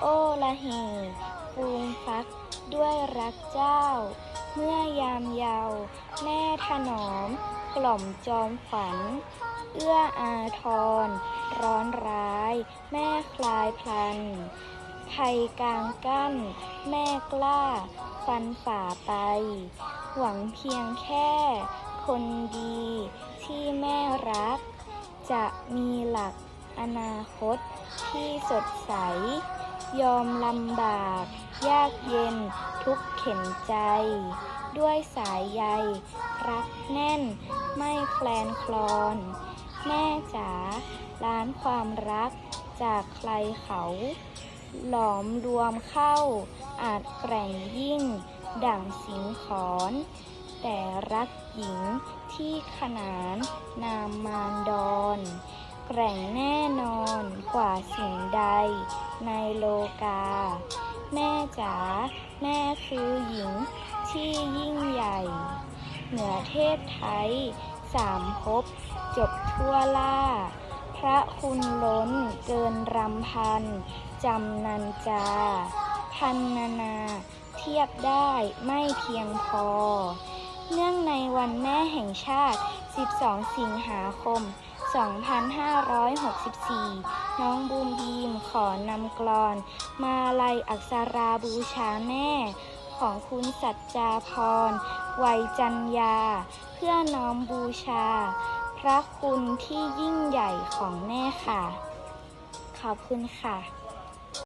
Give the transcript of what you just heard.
โอ้ละเหฟูงฟักด้วยรักเจ้า เมื่อยามเยาว์แม่ถนอม กล่อมจอมขวัญ เอื้ออาทร ร้อนร้าย แม่คลายพลันภัยกลางกั้น แม่กล้า ฟันฝ่าไป หวังเพียงแค่ คนดีที่แม่รัก จะมีหลัก อนาคตที่สดใส ยอมลำบาก ยากเย็นทุกเข็นใจ ด้วยสายใย รักแน่นไม่แคลนคลอน แม่จ๋าล้านความรักจากใครเขา หลอมรวมเข้า อาจแกร่งยิ่ง ดั่งสิงขอน แต่รักหญิงที่ขนานนามมารดอน แกร่งแน่นอนกว่าสิ่งใดในโลกา แม่จ๋าแม่คือหญิงที่ยิ่งใหญ่ เหนือเทพไทยสามภพจบทั่วล่า พระคุณล้นเกินรำพันจำนันจา พันนานา เทียบได้ไม่เพียงพอ วันแม่แห่งชาติ 12 สิงหาคม 2564 น้องบูมบีมขอนำกลอน มาลัยอักษราบูชาแม่ ของคุณสัจจาพรวัยจันยา เพื่อน้อมบูชา พระคุณที่ยิ่งใหญ่ของแม่ค่ะ ขอบคุณค่ะ